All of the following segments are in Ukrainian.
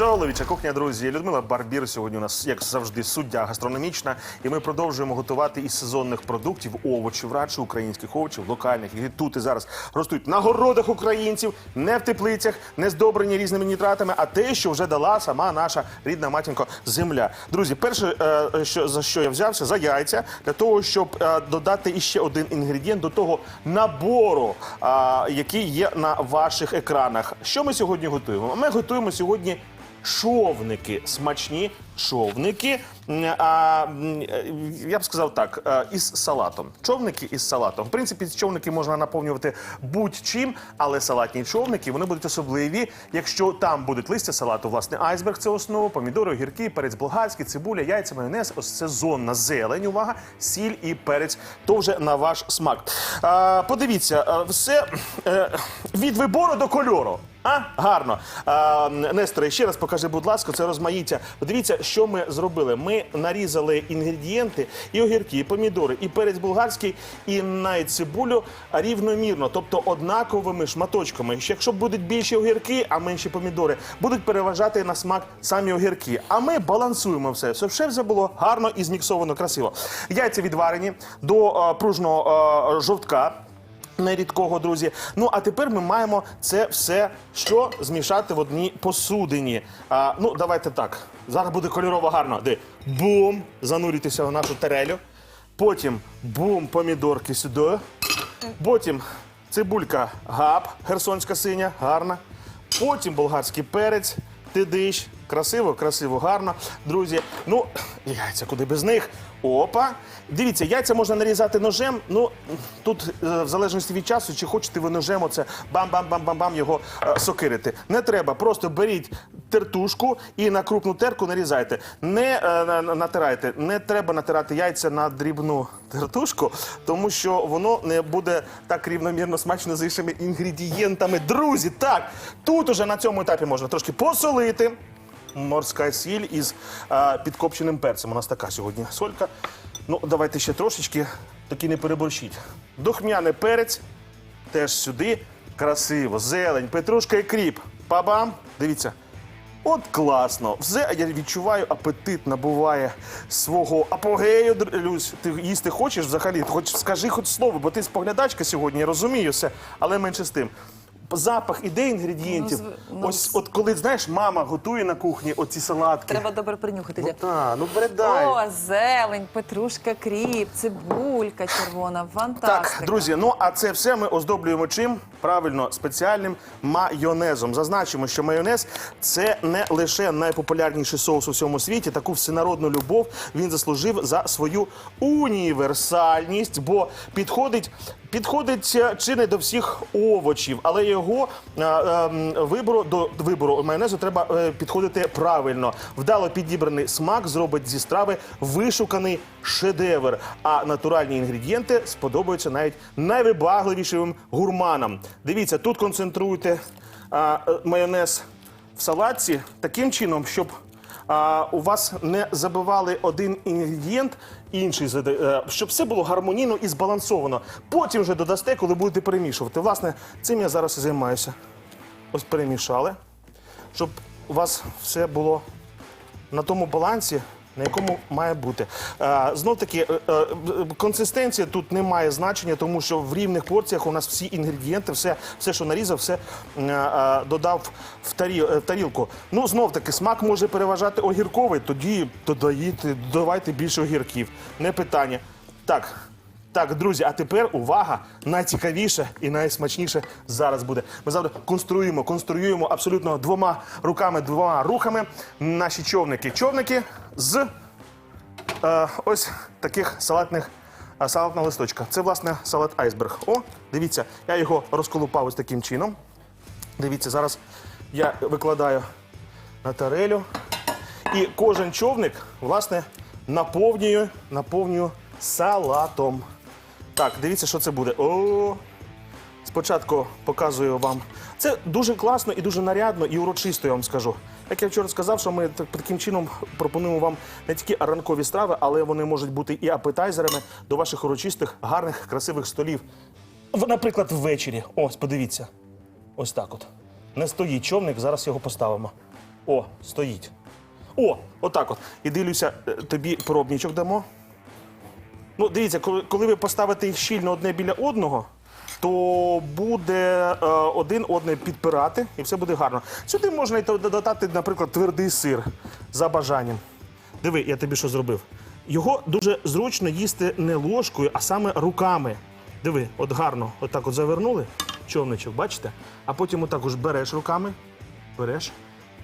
Чоловіча кухня, друзі. Людмила Барбір сьогодні у нас, як завжди, суддя гастрономічна. І ми продовжуємо готувати із сезонних продуктів овочів, радше українських овочів, локальних, які тут і зараз ростуть на городах українців, не в теплицях, не здобрені різними нітратами, а те, що вже дала сама наша рідна матінко земля. Друзі, перше, е, що за що я взявся, за яйця, для того, щоб е, додати іще один інгредієнт до того набору, який є на ваших екранах. Що ми сьогодні готуємо? Ми готуємо сьогодні човники, смачні човники. А, е, я б сказав так, е, із салатом. Човники із салатом. В принципі, човники можна наповнювати будь-чим, але салатні човники вони будуть особливі, якщо там будуть листя салату, власне, айсберг це основа, помідори, огірки, перець болгарський, цибуля, яйця, майонез, ось сезонна зелень, увага, сіль і перець. То вже на ваш смак. А, подивіться, все е, від вибору до кольору. А, гарно. А, Несторе, ще раз покажи, будь ласка, це розмаїття. Подивіться, що ми зробили. Ми нарізали інгредієнти, і огірки, і помідори, і перець болгарський, і навіть цибулю рівномірно, тобто однаковими шматочками. Якщо будуть більші огірки, а менші помідори, будуть переважати на смак самі огірки. А ми балансуємо все. Все все вже було гарно і зміксовано красиво. Яйця відварені до а, пружного а, жовтка. Нерідкого, друзі. Ну а тепер ми маємо це все що змішати в одній посудині. А, ну, давайте так. Зараз буде кольорово гарно. Де бум, занурюйтеся в нашу тарелю. Потім бум, помідорки сюди. Потім цибулька гап, херсонська синя, гарна. Потім болгарський перець, тидиш. Красиво, красиво, гарно. Друзі, ну, яйця куди без них. Опа. Дивіться, яйця можна нарізати ножем. Ну, тут, е, в залежності від часу, чи хочете ви ножем оце бам-бам-бам-бам-бам його е, сокирити. Не треба. Просто беріть тертушку і на крупну терку нарізайте. Не е, на- на- натирайте. Не треба натирати яйця на дрібну тертушку, тому що воно не буде так рівномірно смачно з іншими інгредієнтами. Друзі, так, тут уже на цьому етапі можна трошки посолити. Морська сіль із а, підкопченим перцем. У нас така сьогодні солька. Ну, давайте ще трошечки, таки не переборщіть. Духмяний перець теж сюди. Красиво. Зелень, петрушка і кріп. Па-бам. Дивіться. От класно. Все, я відчуваю, апетит набуває свого апогею. Люсь, ти їсти хочеш взагалі? Хоч скажи хоч слово, бо ти споглядачка сьогодні, я розумію все, але менше з тим. Запах іде інгредієнтів. Ну, ну, Ось, от коли знаєш, мама готує на кухні оці салатки. Треба добре принюхатися. Ну, та, ну передай. О, зелень, петрушка, кріп, цибулька червона, фантастика. Так, друзі, ну а це все ми оздоблюємо чим? Правильно, спеціальним майонезом. Зазначимо, що майонез це не лише найпопулярніший соус у всьому світі. Таку всенародну любов він заслужив за свою універсальність, бо підходить. Підходить чи не до всіх овочів, але його е, е, вибору до вибору майонезу треба е, підходити правильно. Вдало підібраний смак зробить зі страви вишуканий шедевр. А натуральні інгредієнти сподобаються навіть найвибагливішим гурманам. Дивіться, тут концентруйте е, майонез в салатці таким чином, щоб а, у вас не забивали один інгредієнт, інший заде- е, щоб все було гармонійно і збалансовано. Потім вже додасте, коли будете перемішувати. Власне, цим я зараз і займаюся. Ось перемішали, щоб у вас все було на тому балансі, на якому має бути. Е, Знов таки, е, е, консистенція тут не має значення, тому що в рівних порціях у нас всі інгредієнти, все, все що нарізав, все додав в тарі- тарілку. Ну, знов таки, смак може переважати огірковий, тоді додаєте, додавайте більше огірків. Не питання. Так. Так, друзі, а тепер увага! Найцікавіше і найсмачніше зараз буде. Ми завжди конструюємо, конструюємо абсолютно двома руками, двома рухами наші човники. Човники з е, ось таких салатних е, салатна листочка. Це власне салат айсберг. О, дивіться, я його розколупав ось таким чином. Дивіться, зараз я викладаю на тарелю. І кожен човник, власне, наповнюю, наповнюю салатом. Так, дивіться, що це буде. О, спочатку показую вам. Це дуже класно і дуже нарядно і урочисто, я вам скажу. Як я вчора сказав, що ми так- таким чином пропонуємо вам не тільки ранкові страви, але вони можуть бути і апетайзерами до ваших урочистих, гарних, красивих столів. Наприклад, ввечері. Ось, подивіться. Ось так от. Не стоїть човник, зараз його поставимо. О, стоїть. О, отак от. І дивлюся, е, тобі пробничок дамо. Ну, дивіться, коли ви поставите їх щільно одне біля одного, то буде е, один одне підпирати, і все буде гарно. Сюди можна й додати, наприклад, твердий сир за бажанням. Диви, я тобі що зробив. Його дуже зручно їсти не ложкою, а саме руками. Диви, от гарно, отак от завернули човничок, бачите? А потім отак уж береш руками, береш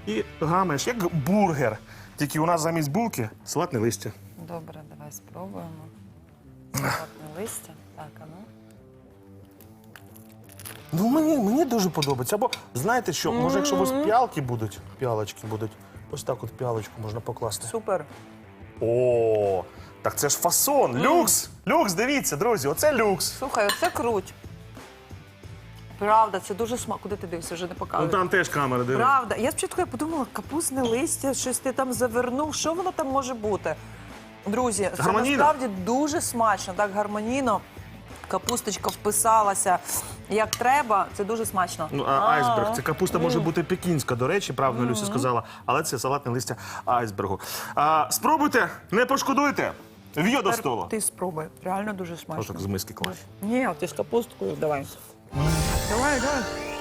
і гамаєш, як бургер. Тільки у нас замість булки салатне листя. Добре, давай спробуємо. Салатне листя. Так, а ну. Ну, мені, мені дуже подобається. Або знаєте що, може, якщо у вас піалки будуть, піалочки будуть, ось так от піалочку можна покласти. Супер. О, так це ж фасон. Люкс! Люкс, дивіться, друзі, оце люкс. Слухай, оце круть. Правда, це дуже смак. Куди ти дивишся, вже не Ну показує. там теж камера, диви. Правда. Я спочатку я подумала, капусне листя, щось ти там завернув. Що воно там може бути? Друзі, це Гармонійно. насправді дуже смачно, так гармонійно. Капусточка вписалася як треба. Це дуже смачно. Ну, а айсберг. Це капуста може бути пекінська, до речі, правильно Люся сказала, але це салатне листя айсбергу. А, спробуйте, не пошкодуйте. В'є до столу. Ти спробуй. Реально дуже смачно. Отак з миски клас. Ні, ти з капусткою давай. Давай, давай.